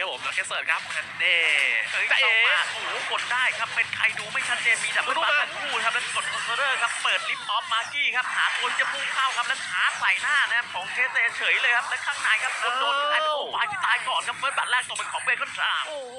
ครับผมแล้วแค่เสิร์ฟครับฮันเดเฮ้ยจะเอ๋เข้ามาโอ้โหกดได้ครับ เป็นใครดูไม่ชัดเจน มีดับเบิลรู้บัมาทั้งคู่ครับ แล้วกดคอนโทรลเลอร์ครับ เปิดลิฟต์ออฟมาร์กี้ครับ หาคนจะพุ่งเข้าครับ แล้วชาร์จใส่หน้านะครับ ของเคเซเฉยเลยครับ และข้างในครับโดนโดนไอ้โอ้วายที่ตายก่อนครับ เฟิร์สบัตรแรกตกเป็นของเบคอนทรามโอ้โห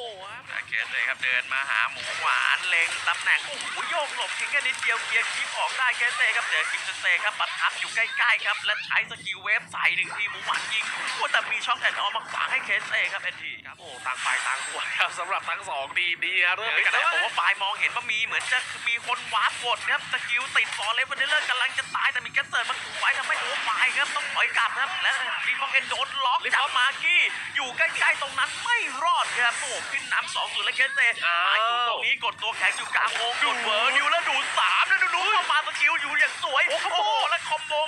เคสเลยครับ เดินมาหาหมูหวานเล็งตำแหน่ง โอ้โหโยกหลบเพียงแค่นิดเดียวเคลียร์คลิปออกได้เคสเซครับ เจอคิมเซนเซครับปัดทับอยู่ใกล้ๆครับ และใช้สกิลเวฟใส่หนึ่งทีหมูหวานยิงโอ้แต่มีช็อคแอนด์ออมาขวางให้เคสเซครับเอ็นทีครับโอ้ต่างฝ่ายต่างหัวครับสำหรับทั้งสองทีมนี้ฮะเริ่มเฮ้เป็ยนกันแต่แล้วผมว่าปลายมองเห็นว่ามีเหมือนจะมีคนวาร์ปกดครับสกิลติดฟอร์เรสวันเดอร์กำลังจะตายแต่มีแกสเซิร์มันไว้ทำให้โอ้ปลายครับต้องถอยกลับครับและรีฟองเอนโดนล็อกจากมาร์กี้อยู่ใกล้ๆตรงนั้นไม่รอดครับโอ้ขึ้นนำสองศูนย์และเคสเซมาอยู่ตรงนี้กดตัวแข็งอยู่กลางวงดูดเวอร์ดิวแล้วดูดส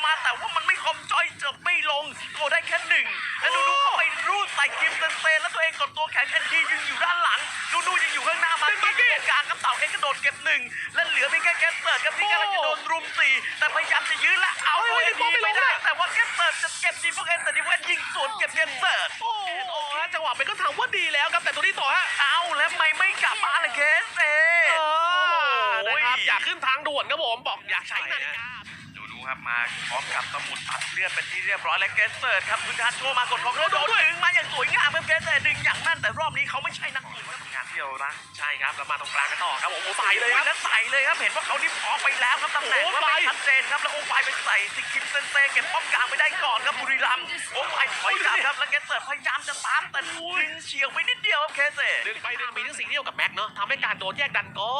มโบมาแต่ว่ามันไม่คอมจอยจบไม่ลงโกได้แค่หนึ่งแล้วดูดูเข้าไปรูดใส่กิมเซนเซแล้วตัวเองกดตัวแข็งแอนดียังอยู่ด้านหลัง ดูดูยังอยู่ข้างหน้ามาร์กี้กลางกับเต่าเอ็กกระโดดเก็บหนึ่งและเหลือเพียงแค่แกสเซิร์ครับที่กำลังจะโดนรุมสี่แต่พยายามจะยื้อและเอาตัวเอ็นดีไม่ได้ แต่ว่าแกสเซิร์จะเก็บดีพวกเอ็นแต่ดีพวกเอ็นยิงสวนเก็บแกสเซิร์โอ้โหจังหวะเป็นก็ทำว่าดีแล้วครับแต่ตัวนี้ต่อฮะเอาแล้วไม่ไม่กลับมาเลยเคสเอเออนะครับอยากขึ้นทางด่วนครับผมบอกอยากใช้นาฬิกาดูดู ครับมาพร้อมกับสมุดตัดเลือดเป็นที่เรียบร้อยและเกสเซิร์ครับพื้นฐานโชว์มากดของแล้วโดนดึงมาอย่างสวยงามครับเกสเซิร์ดึงอย่างแม่นแต่รอบนี้เขาไม่ใช่นักยิงครับ งานเดียวนะใช่ครับแล้วมาตรงกลางกันต่อครับผมโอ้ใส่เลยครับแล้วใส่เลยครับเห็นว่าเขาดิฟออกไปแล้วครับตำแหน่งโอ้ว่าไปไม่ชัดเจนครับแล้วโอไฟไปใส่สิคิมเซนเซเก็บป้อมกลางไปได้ก่อนครับบุรีรัมย์โอไฟถอยกลับครับแล้วเกสเซิร์พยายามจะตามแต่ดึงเฉียวไปนิดเดียวครับเคเซ่ดึงไปดึงมีทั้งสิ่งเดียวกับแม็กเนาะทำให้การโดนแยกดันก็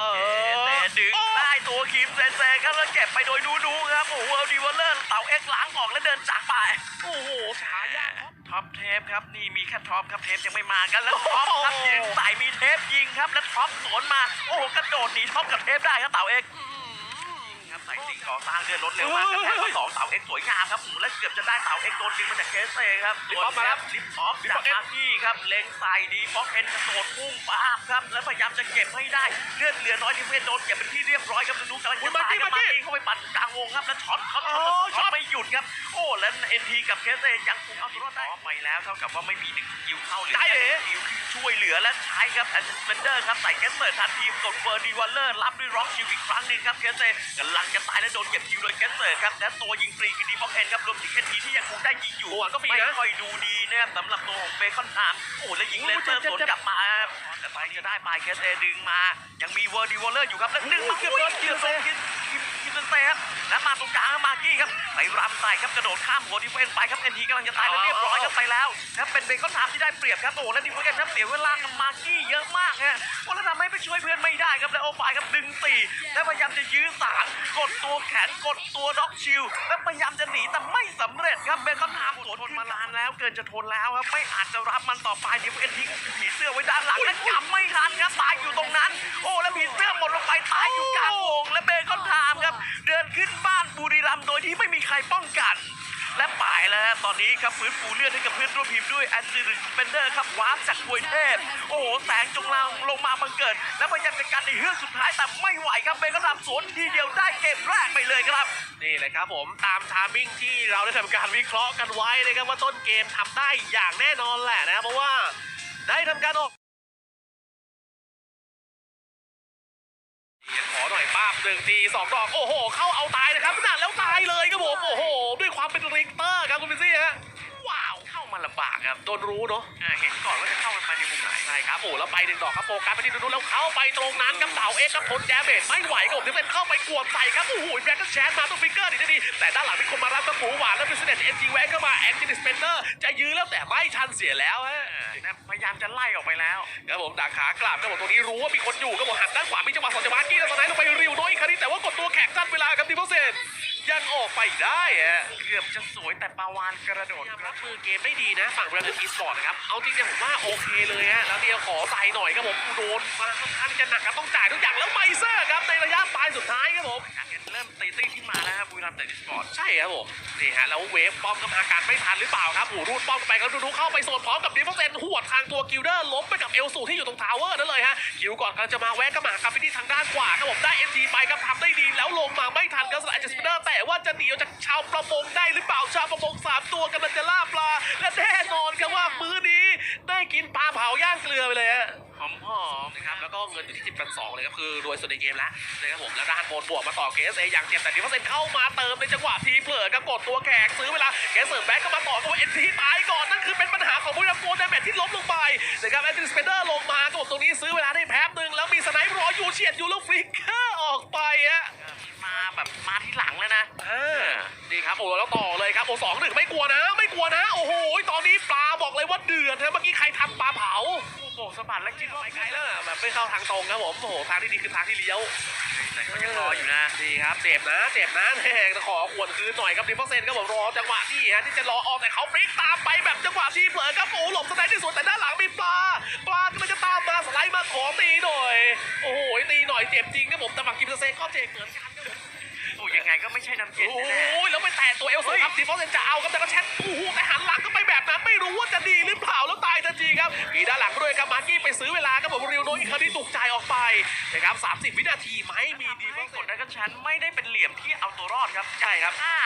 เอเออดึงได้ตัวคิมเซนเซครับแล้วเก็บไปโดยดูดูครับโอ้โหดีวอลเลอร์เต่าเอ็กซ์ล้างออกแล้วเดินจากไปโอ้โหฉายา ท็อปเทปครับนี่มีแค่ท็อปครับเทปยังไม่มากันแล้วท็อปครับยิงใส่มีเทปยิงครับแล้วท็อปสวนมาโอ้โหกระโดดหนีท็อปกับเทปได้ครับเต่าเอ็กซ์ครับใส่สิ่งก่อสร้างเดือนรถเร็วมากครับแถมมาสองเสาเอ็กซ์สวยงามครับหูและเกือบจะได้เสาเอ็กซ์โดนดึงมาจากเคสเซ่ครับลิฟต์ออฟมาแล้วลิฟต์ออฟจากมาร์กี้ครับเล็งใส่ดีฟ็อกเอ็นกระโดดพุ่งป้าบครับแล้วพยายามจะเก็บให้ได้เลือดเหลือน้อยที่เพื่อนโดนเก็บเป็นที่เรียบร้อยครับดูกำลังจะตายครับมาร์กี้เข้าไปปั่นกลางวงครับแล้วช็อตเขาช็อตช็อตไม่หยุดครับโอ้แล้วเอ็นทีกับเคสเซ่ยังคงเอาตัวรอดได้ไปแล้วเท่ากับว่าไม่มีหนึ่งสกิลเข้าหรือสกิลช่วยเหลือและใช้ครับแอนด์สเปนเดอร์ครับใส่แกสเซิร์ทันทีกดเฟอร์ดีวอลเลอร์รับด้วยร็อกชิลอีกครั้งหนึ่งครับเคสเซ่กำลังจะตายและโดนเก็บคิวโดยแกสเซิร์ครับและตัวยิงฟรีคือดีบ็อกเอ็นครับรวมถึงเอ็นทีที่ยังคงได้ยิงอยู่โอ้โหก็ฟรีไม่นะค่อยดูดีนะครับสำหรับตัวของเบคอนไทม์โอ้แล้วยิงเลเซอร์สวนกลับมาครับแต่ตอนนี้จะได้ไปเคสเซ่ดึงมา ยังมีเวอร์ดีวอลเลอร์อยู่ครับแล้วดึงมาเกือบอุ้ยโดนเกือบโดนคิด คิดคิดเซ่ครับแล้วมาตรงกลางครับมาร์กี้ครับไปรำใส่ครับกระโดดข้ามหัวดีเฟนไปครับเอ็นทีกำลังจะตายแล้วเรียบร้อยครับไปแล้วครับเป็นเบคอนไทม์ที่ได้เปรียบครับโอ้แล้วดีเฟนครับเสียเวลากับมาร์กี้เยอะมากฮะโอ้แล้วทำให้ไปช่วยเพื่อนไม่ได้ครับแล้วโอไฟครับดึงสี่แล้วพยายามจะยื้อสามกดตัวแขนกดตัวด็อกชิลแล้วพยายามจะหนีแต่ไม่สำเร็จครับเบคอนไทม์ทนมานานแล้วเกินจะทนแล้วครับไม่อาจจะรับมันต่อไปดีเฟนทิ้งผีเสื้อไว้ด้านหลังแล้วจับไม่ทันครับตายอยู่ตรงนั้น โอ้แล้วผีเสื้อหมดลงไปตายอยู่กลางวงและเบคอนไทม์ครับเดินขึ้นบ้านบุรีรัมย์โดยที่ไม่มีใครป้องกัน และป่ายแล้วตอนนี้ครับฟื้นฟูเลือดให้กับเพื่อนร่วมทีมด้วยแอนซิลิสเปนเดอร์ครับวาร์ปจากควยเทพ โอ้โหแสงจงเราลงมาบังเกิด แล้วพยายามจะกันในเฮือกสุดท้ายแต่ไม่ไหวครับเบนก็ทำสวนทีเดียวได้เกมแรกไปเลยครับนี่เลยครับผมตามทามมิ่งที่เราได้ทำการวิเคราะห์กันไว้นะครับว่าต้นเกมทำได้อย่างแน่นอนแหละนะเพราะว่าได้ทำการออกาบหนึ่งทีสองดอกโอ้โห เข้าเอาตายนะครับขนาดแล้วตายเลยครับผมโอ้โห ด้วยความเป็นริกเตอร์ครับคุณพิซี่ฮะว้าวเข้ามาลำบากครับโดนรู้เนาะอ่าเห็นก่อนว่าจะเข้ามันมาในมุมไหนใช่ครับโอ้แล้วไปหนึ่งดอกครับโฟกัสไปที่นู้นแล้วเข้าไปตรงนั้นครับเต่าเอ็กซ์ครับทนแจเบตไม่ไหวครับผมที่เป็นเข้าไปกวดใส่ครับโอ้โหแบล็กก็แชนมาตัวฟิกเกอร์ดีดีแต่ด้านหลังมีคนมารับกระปูหวานแล้วเป็นเสด็จเอ็นจีแวนเข้ามาแอนจินิสเปนเตอร์จะยื้อแล้วแต่ไม่ทันเสียแล้วฮะเออ นะ พยายามจะไล่ออกไปแล้วครับผมดักขากลับครับผมตรงนี้รู้ว่ามีคนอยู่ครับผมหันด้านขวามีจังหวะสองจังหวะกี้แล้วตอนนั้นลงไปริวน้อยอีกครั้งนี้แต่ว่ากดตัวแข็งสั้นเวลาครับดิโพเซน ยังออกไปได้ฮะเกือบจะสวยแต่ปาวานกระโดดพยายามครัรับบมือเกมได้ดีนะ ฝั่งบราซิลอีสปอร์ตนะครับ เอาจริงเนี่ยผมว่าโอเคเลยฮะ แล้วเดียวขอใส่หน่อยครับผมโดนมาค่อนข้างจะหนักครับต้องจ่ายทุกอย่างแล้วไมเซอร์ครับในระยะปลายสุดท้ายครับผมการเงินเริ่มตีตี้ขึ้นมาแล้วครับบุรีรัมย์แต่ดิสปอร์ตใช่ครับผมนี่ฮะแล้วเวฟป้อมก็มาการไม่ทันหรือเปล่าครับโอ้โหรูดป้อมไปครับดูๆเข้าไปโซนพร้อมกับดิฟเฟนหัวดทางตัวกิลเดอร์ล้มไปกับเอลสูที่อยู่ตรงทาวเวอร์นั่นเลยฮะคิวก่อนกำลังจะมาแวะก็มาครับไปที่ทางด้านขวาครับผมได้เอ็มทีไปครับทำได้ดีแล้วลงมาไม่ทันครับสไลด์จากสเปเดอร์แต่ว่าจะหนีออกจากชาวประมงได้หรือเปล่าชาวประมงสามตัวกำลังจะล่าปลา และแน่นอนครับว่ามื้อนี้ได้กินปลาเผาย่างเกลือไปเลยฮะหอมหอมนะครับแล้วก็เงินอยู่ที่10พันสองเลยครับคือรวยสุดในเกมแล้วนะครับผมแล้วด้านบนบวกมาต่อเกสเออย่างเจ็บแต่ดิฟเซนเข้ามาเติมในจังหวะทีเผลอกับกดตัวแขกซื้อเวลาเกสเซิร์ฟแบ็กก็มาต่อกับเอ็นทีตายก่อนนั่นคือเป็นปัญหาของบุรีรัมย์โกลเดนแมทที่ล้มลงไปนะครับแอนติสเปเดอร์ลงมากดตรงนี้ซื้อเวลาได้แป๊บหนึ่งแล้วมีสไนป์รออยู่เฉียดอยู่แล้วฟลิกเกอร์ออกไปฮะ มาแบบมา ที่หลังแล้วนะเออนี่ครับโอ้แล้วต่อเลยครับโอ้สองหนึ่งไม่กลัวนะ ไม่กลัวนะ โอ้โหตอนนี้ปลาบอกเลยว่าเดือดนะเมื่อกี้ใครทำปลาเผาโอ้โหสะบัดแล้วคิดว่าไปไกลแล้วอะแบบไม่เข้าทางตรงครับผมโอ้โหทางที่ดีคือทางที่เลี้ยวแต่ก็ยังรออยู่นะดีครับเจ็บนะเจ็บนะแหงขอขวนคืนหน่อยครับดิฟเฟอร์เซนครับผมรอจังหวะที่ฮะที่จะรอออกแต่เขาฟลิกตามไปแบบจังหวะที่เผลอครับโอ้หลบสไนด์ที่สวนแต่ด้านหลังมีปลาปลากำลังจะตามมาสไลด์มาขอตีหน่อย โอ้โหตีหน่อยเจ็บจริงครับผมแต่ฝั่งกิมเซนก็เจ็บเหมือนกันครับผม โอ้ยังไงก็ไม่ใช่น้ำเย็นโอ้แน่ยแล้วไปแตะตัวเอลสูครับดิฟเฟอร์เซนจะเอาครับแต่ก็แชทโอ้โหแต่หันหลังก็ไปแบบนั้นไม่รู้ว่าจะดีหรือเปล่าแล้วตายทันทีครับมีด้านหลังด้วยครับมาร์กี้ไปซื้อเวลาครับผมริวโนอีกครั้งที่ถูกจ่ายออกไปนะครับ 30 วินาทีไม่มีดีๆเฟอให้ร์เซกดนดันกันชั้นไม่ได้เป็นเหลี่ยมที่เอาตัวรอดครับใช่ครับ อ่า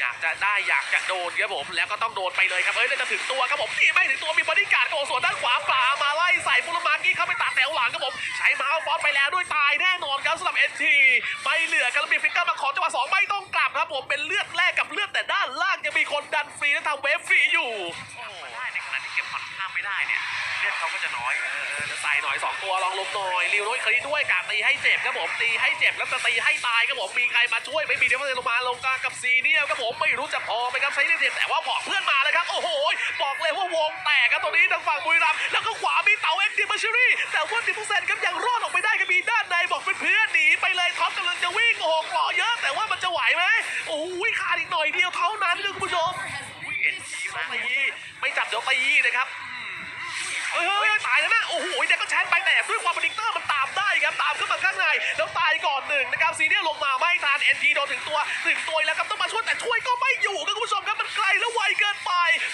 อยากจะได้อยากจะโดนครับผมแล้วก็ต้องโดนไปเลยครับเอ้ยน่าจะถึงตัวครับผมที่ไม่ถึงตัวมีบอดี้การ์ดครับผมส่วนด้านขวาปลา ใส่ฟุลมาร์กี้เข้าไปตัดแถวหลังครับผม ใช้มาเอาฟอสไปแล้วด้วยตายแน่นอนครับสำหรับเอ็นทีไม่เหลือครับแล้วมีฟิกเกอร์มาขอจังหวะสองไม่ต้องกลับครับผมเป็นเลือดแรกกับเลือดแต่ด้านล่างยังมีคนดันฟรีและทำเวฟฟรีอยู่ ด้ในที่เก็บผ่อนข้ามไม่ได้เนี่ยเลือดเขาก็จะน้อย เออใส่หน่อยสองตัวลองลมหน่อยริวโน้ยคลีด้วยกาตีให้เจ็บครับผมตีให้เจ็บแล้วจะตีให้ตายครับผมมีใครมาช่วยไม่มีเดฟเฟอร์เซนลงมาลงกลางกับซีเนียครับผมไม่รู้จะพอไหมครับใช้เด็ดแต่ว่าพอกเพื่อนมาเลยครับโอ้โหบอกเลยว่าวงแตกครับตรงนี้ทางฝั่งบุรีรัมย์แล้วก็ขวามีเต๋าเอ็กซ์ดิมาชิรี่แต่ว่าดิฟเฟอร์เซนครับยังรอดออกไปได้ครับมีด้านในบอกเป็นเพื่อนหนีไปเลยท็อปกำลังจะวิ่งโอ้โหกราะเยอะ แต่ว่ามันจะไหวไหมโอ้โหขาดอีกหน่อยเดียวเท่านั้นครับคุณผู้ชมเอ็นทีมาตี ไม่จับเดี๋ยวตีนะครับเฮ้ยเฮ้ยตายแล้วนะ โอ้โหเด็กก็แชนไปแต่ด้วยความเป็นดิกเตอร์มันตามได้ครับ ตามขึ้นมาข้างในแล้วตายก่อนหนึ่งนะครับซีเนียลลงมาไม่ทันเอ็นทีโดนถึงตัวถึงตัวแล้วครับต้องมาช่วยแต่ช่วยก็ไม่อยู่ครับคุณผู้ชมครับมันไกลและไวเกินไป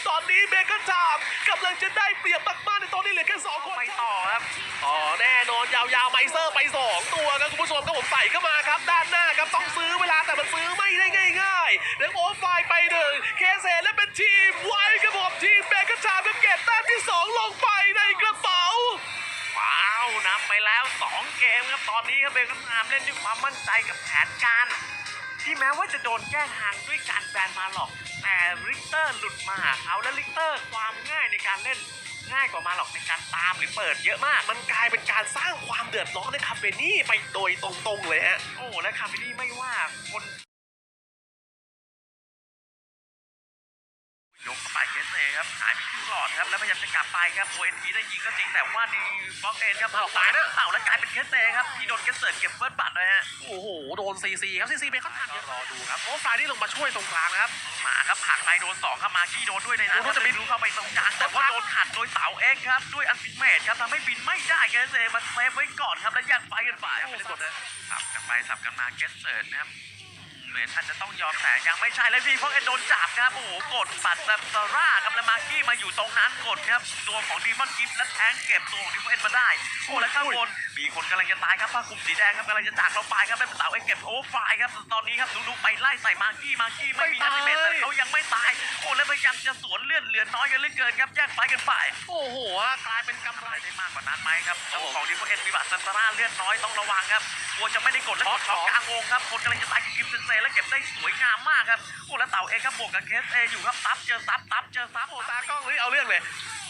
ตอนนี้เบเกอร์จามกำลังจะได้เปรียบมากๆในตอนนี้เหลือแค่สองคนไปต่อครับอ๋อแน่นอนยาวๆไมเซอร์ไปสองตัวครับคุณผู้ชมครับผมใส่เข้ามาครับ ด้านหน้าครับต้องซื้อเวลาแต่มันซื้อไม่ได้ง่ายๆแล้วโอฟไฟไปหนึ่งเคเซและเป็นทีมไว้ครับผมทีมเบเกอร์จามครับเก็บแต้มที่สองลงไปในกระเป๋า ว้าวนำไปแล้ว 2 เกม ครับตอนนี้ครับเบลก็ตามเล่นด้วยความมั่นใจกับแผนการ ที่แม้ว่าจะโดนแก้ทางด้วยการแบนมาหรอก แต่ริกเตอร์หลุดมาหาเขาและริกเตอร์ความง่ายในการเล่นง่ายกว่ามาหรอกในการตามหรือเปิดเยอะมาก มันกลายเป็นการสร้างความเดือดร้อนในคาเฟนี่ไปโดยตรงๆเลยฮะ โอ้และคาร์บินี่ไม่ว่าคนยกไป ครับหายไปครึ่งหลอดครับแล้วพยายามจะกลับไปครับโอเอ็นทีได้ยิงก็จริงแต่ว่าดีฟ็อกเอ็นครับเอาตายนะเอ้าแล้วกลายเป็นเกสเซครับที่โดนเกสเซิร์เก็บเฟิร์สบัตรเลยฮะโอ้โหโดนซีซีครับซีซีไปเขาทำเยอะรอดูครับโอ้ฟลายนี่ลงมาช่วยตรงกลางนะครับมาครับผลักไปโดนสองครับมากี้โดนด้วยในนั้นโอ้โหจะบินรู้เข้าไปตรงกลางแต่ว่าโดนขัดโดยเต๋าเอ็กซ์ครับด้วยอันติเมทครับทำให้บินไม่ได้เกสเซมันเซฟไว้ก่อนครับแล้วแยกไฟกันไปครับไม่ได้กดนะสับกันไปสับกันมาเกสเซิร์นะครับ เหมือนอาจจะต้องยอมแต่ยังไม่ใช่แล้วดีเพราะเอ็นโดนจับครับโอ้โหกดปัดซาซาร่าครับแล้วมากี้มาอยู่ตรงนั้นกดครับตัวของดีมอนกิฟต์และแทงเก็บตัวของดีมอนเอ็นมาได้โอ้แล้วข้างบนมีคนกำลังจะตายครับผ้าคลุมสีแดงครับกำลังจะจากเราไปครับเป็นเต๋าเอ็กซ์เก็บโอ้ไฟครับตอนนี้ครับดูๆไปไล่ใส่มากี้มากี้ไม่มีอันติเมทแต่เขายังไม่ตายโอ้แล้วพยายามจะสวนเลือดเหลือน้อยกันเหลือเกินครับแยกไฟกันไปโอ้โหกลายเป็นกำไรอะไรได้มากกว่านั้นไหมครับเจ้าของดิฟเอ็นวิบัติซันตาร่าเลือดน้อยต้องระวังครับ กลัวจะไม่ได้กดและกดช็อตกลางวงครับคนกำลังจะตายกับกิมเซนเซแล้วเก็บได้สวยงามมากครับโอ้แล้วเต่าเองครับบวกกับเคสเออยู่ครับซับเจอซับซับเจอซับโอ้โอ้ตาตากล้องเลยเอาเรื่องเลย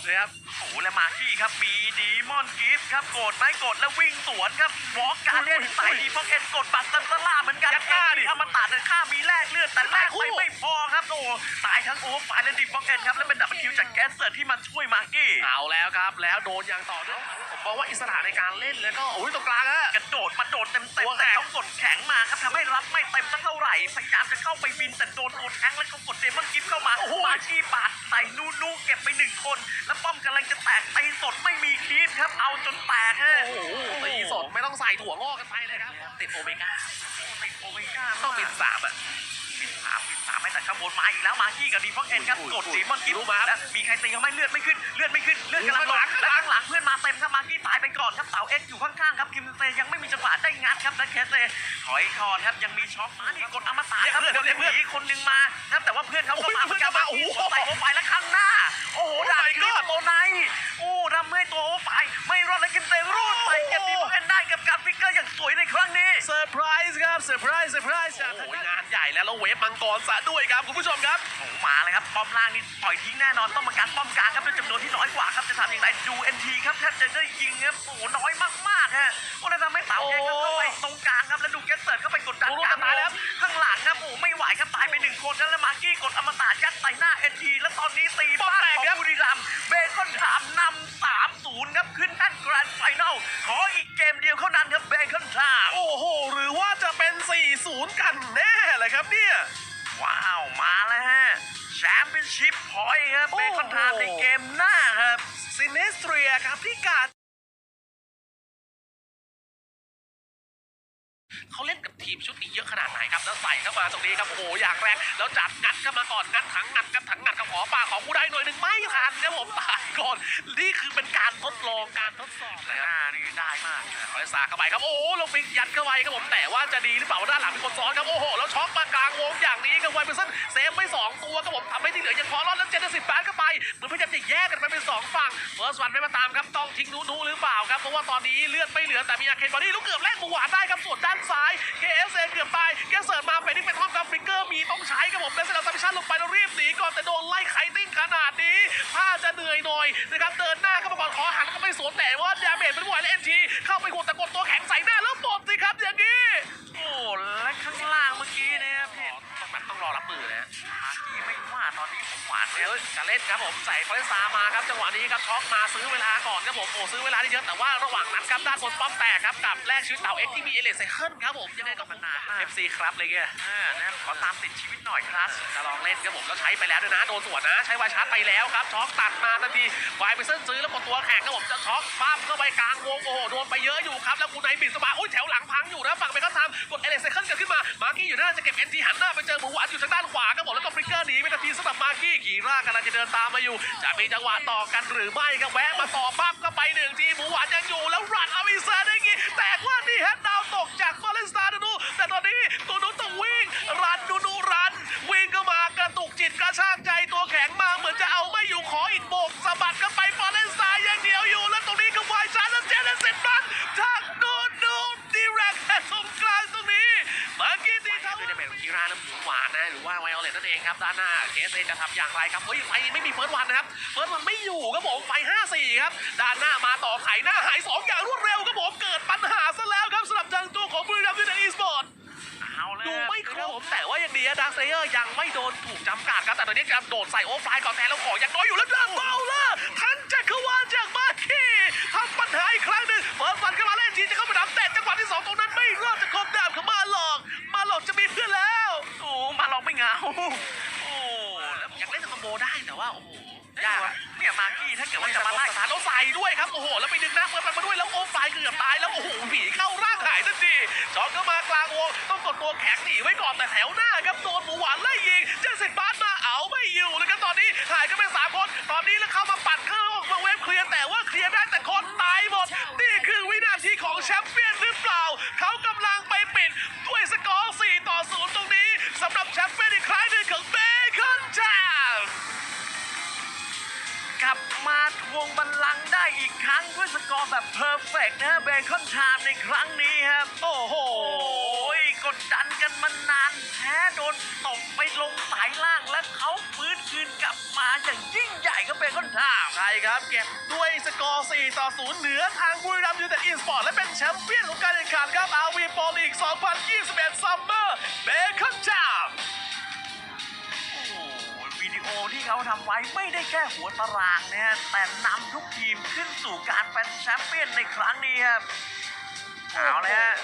นะครับโอ้และมาที่ครับมีดีมอนกิฟต์ครับกดไม่กดแล้ววิ่งสวนครับวอล์กการเล่นใส่ดีฟเอ็นกดบัตรซันตาร่าเหมือนกันยัดหน้าดิอมตะแต่ค่ามีแลกเลือดแต่แลกไปไม่พอครับโอ้ตายทั้งโอ้ฝ่ายและดีฟเอ็นครับแล้วเป็นดับเบิลคิวจากแกสเซอร์ที่มาช่วยมาร์กี้เอาแล้วครับ แล้วโดนอย่างต่อเนื่องผมมองว่าอิสระในการเล่นแล้วก็โอ้ยตรงกลางอะกระโดดมาโดดเต็มหัวๆแข็แต่งเขากดแข็งมาครับทำให้รับไม่เต็มสักเท่าไหร่พยายามจะเข้าไปบินแต่โดนโดนแทงแล้วเขากดเดมอนกิฟต์เข้ามามาชีปาดใส่นูนูเก็บไปหนึ่งคนแล้วป้อมกำลังจะแตกตีสดไม่มีคีฟครับ เอาจนแตกฮะโอ้โหตีสดไม่ต้องใส่ถั่วงอกกันไปเลยครับ ติดโอเมก้าติดโอเมก้าต้องติดสามอะปิดสามปิดสามไม่แต่ข้างบนมาอีกแล้วมากี้กับดีฟอกเอ็นครับอุ้ยกดเดมอนกิฟรู้ต์มาแล้วมีใครตีเขาไหม่เลือดไม่ขึ้นเลือดไม่ขึ้นเลือดกำลังลงข้างหลังแล้วข้างหลังเพื่อนมาเต็มครับมากี้ตายไปก่อนครับเสาเอ็กซ์อยู่ข้างๆครับคิมเซยังไม่มีจังหวะได้งัดครับและเคสเซถอยคอนครับยังมีช็อคมานี่กดอมตะครับเรียกเพื่อนเรียกเพื่อนมีคนหนึงมาครับแต่ว่าเพื่อนเขาก็มาโอ้ยเพื่อนก็มาโอ้โหใส่เข้าไปแล้วข้างหน้า โอ้โหด่านคลิปโลไนโอ้ทำให้ตัวโอฝ่ายไม่รอดและกินเตะรูดไปเก็บดีเพนได้กับการฟิกเกอร์อย่างสวยในครั้งนี้เซอร์ไพรส์ครับเซอร์ไพรส์เซอร์ไพรส์โอ้โหงานใหญ่แล้วแล้วเวฟมังกรซะด้วยครับคุณผู้ชมครับโอ้มาเลยครับป้อมล่างนี่ปล่อยทิ้งแน่นอนต้องมาการป้อมกลางครับด้วยจำนวนที่น้อยกว่าครับจะทำอย่างไรดูเอ็นทีครับแทบจะได้ยิงครับโอ้น้อยมากๆฮะก็เลยทำให้เต่าเองครั ต์ครับโอ้นทม์ในเกมหน้าครับซินิสเตรียครับที่กา เขาเล่นกับทีมชุดนี้เยอะขนาดไหนครับแล้วใส่เข้ามาตรงนี้ครับโอ้โหอย่างแรกแล้วจัดงัดเข้ามาก่อนงัดถังงัดกันถังงัดกับขอปากของผู้ใดหน่วยหนึ่งไม่ทันครับผมตายก่อนนี่คือเป็นการทดลองการทดสอบแต่นะครับหน้านี่ได้มากนะคอยสาเข้าไปครับโอ้โหลงฟิกยัดเข้าไปครับผมแต่ว่าจะดีหรือเปล่าด้านหลังมีคนซ้อนครับโอ้โหแล้วช็อกมากลางวงอย่างนี้ครับไวเปอร์สันเซฟไปสองตัวครับผมทำให้ที่เหลือยังพอรอดแล้วเจนสิบแปดเข้าไปเหมือนพยายามจะแยกกันไปเป็นสองฝั่งเฟิร์สวันไม่มาตามครับต้องทิ้งนูนูหรือเปล่าครับเพราะว่าตอนนี้เลือดไม่เหลือแต่มีอาเคนบอดี้ลูกเกือบแลกหมูหวานได้ครับส่วนด้านซ้าย KFC เกือบตายแกเสิร์ฟมาเป็นนี่เป็นท่อมครับฟิกเกอร์มีต้องใช้ครับผมและเซนซัมชันลงไปแล้วรีบหนีก่อนแต่โดนไล่ไคติ้งขนาดนี้ถ้าจะเหนื่อยหน่อยนะครับเดินหน้าเข้ามาก่อนขอหันก็ไม่สวนแต่ว่าดาเมจเป็นหวและเอ็นทีเข้าไปหัวแต่กดตัวแข็งใส่หน้าแล้วหมดสิครับอย่างนี้โอ้และข้างล่างเมื่อกี้เนี่ย รับพี่ต้อแบบต้องรอรับมือนะมาร์กี้ไม่ว่าตอนนี้ผมหวานเลยจะเล่นครับผมใส่ฟอเรสซามาครับจังหวะนี้ครับช็อกมาซื้อเวลาก่อนครับผมโอ้ซื้อเวลาได้เยอะแต่ว่าระหว่างนั้นครับด้านบนป้อมแตกครับกับแลกชีวิตเต่าเอ็กที่มีเอเลสไซเคิลครับผมยังไงก็มันนาเอฟซีครับอะไรเงี้ยนะครับขอตามติดชีวิตหน่อยครับจะลองเล่นครับผมแล้วใช้ไปแล้วด้วยนะโดนสวนนะใช้วายชาร์จไปแล้วครับช็อกตัดมาทันทีวายไปเส้นซื้อแล้วกดตัวแข็งครับผมจะช็อกปั๊มเข้าไปกลางวงโอ้โหโดนไปเยอะอยู่ครับแล้วกูไนบิดสมาอุ้ยแถวหลังพังอยู่นะ ฝั่งไปก็ทำกเซคิลเกิดขึ้นมา มาร์กี้อยู่หน้าจะเก็บเอ็นทีหันหน้าไปเจอหมูหวานอยู่ทางด้านขวาครับผมแล้วก็ฟลิกเกอร์หนีไปทันทีสำหรับมาร์กี้ขี่ร่ากำลังจะเดินตามมาอยู่ จะมีจังหวะต่อกันหรือไม่ครับแวะมาต่อปั๊บก็ไปหนึ่งทีหมูหวานยังอยู่แล้วรันเอาอีซาได้กี่แต่ว่านี่แฮดดาวตกจากฟอเรนสตาร์ดูแต่ตอนนี้ตัวนู้นต้องวิ่งรันดูดูรัน วิ่งเข้ามากระตุกจิตกระชากใจตัวแข็งมาเหมือนจะเอาไม่อยู่ขออีกโบกสะบัดเข้าไป อเลตนั่นเองครับด้านหน้าเคสเอจะทำอย่างไรครับเฮ้ยไฟไม่มีเฟิร์สวันนะครับเฟิร์สวันไม่อยู่ครับผมไฟ5-4ครับด้านหน้ามาต่อไถหน้าหายสองอย่างรวดเร็วครับผมเกิดปัญหาซะแล้วครับสำหรับทางตัวของบุรีรัมย์ยูไนเต็ดอีสปอร์ตเอาเลยดูไม่ครบผมแต่ว่ายังดีอะดาร์คเซเยอร์ยังไม่โดนถูกจำกัดครับแต่ตอนนี้กำลังโดดใส่โอฟไลน์ก่อนแทนแล้วขอยังน้อยอยู่แล้วดังเบาล่ โอ้โหยากอะเนี่ยมาร์กี้ถ้าเกิดว่าจะมาไล่ไล่สถานแล้วใส่ด้วยครับโอ้โหแล้วไปดึงหน้าเปิดมันมาด้วยแล้วโอ้ไฟเกือบตายแล้วโอ้โหผีเข้าร่างหายทันทีจอนก็มากลางวงต้องกดตัวแข็งหนีไว้ก่อนแต่แถวหน้าครับโดนหมูหวานไล่ยิงเจสิบาสมาเอาไม่อยู่เลยครับตอนนี้หายกันไปสามคนตอนนี้แล้วเข้ามา กครั้งด้วยสกอร์แบบเพอร์เฟกต์นะฮะเบคอนไทม์ในครั้งนี้ครับ โอ้โหกดดันกันมานานแพ้โดนตกไปลงสายล่างและเขาฟื้นคืนกลับมาอย่างยิ่งใหญ่ครับเบคอนไทม์ใช่ครับเก็บด้วยสกอร์ 4 ต่อ 0 เหนือทางบุรีรัมย์ยูไนเต็ดอีสปอร์ตและเป็นแชมป์เปี้ยนของการแข่งขันครับอาวีปอลีก 2021 ซัมเมอร์เบคอนจาม ที่เขาทำไว้ไม่ได้แค่หัวตารางนะฮะแต่นำทุกทีมขึ้นสู่การเป็นแชมเปี้ยนในครั้งนี้ครับเอาเลยฮะ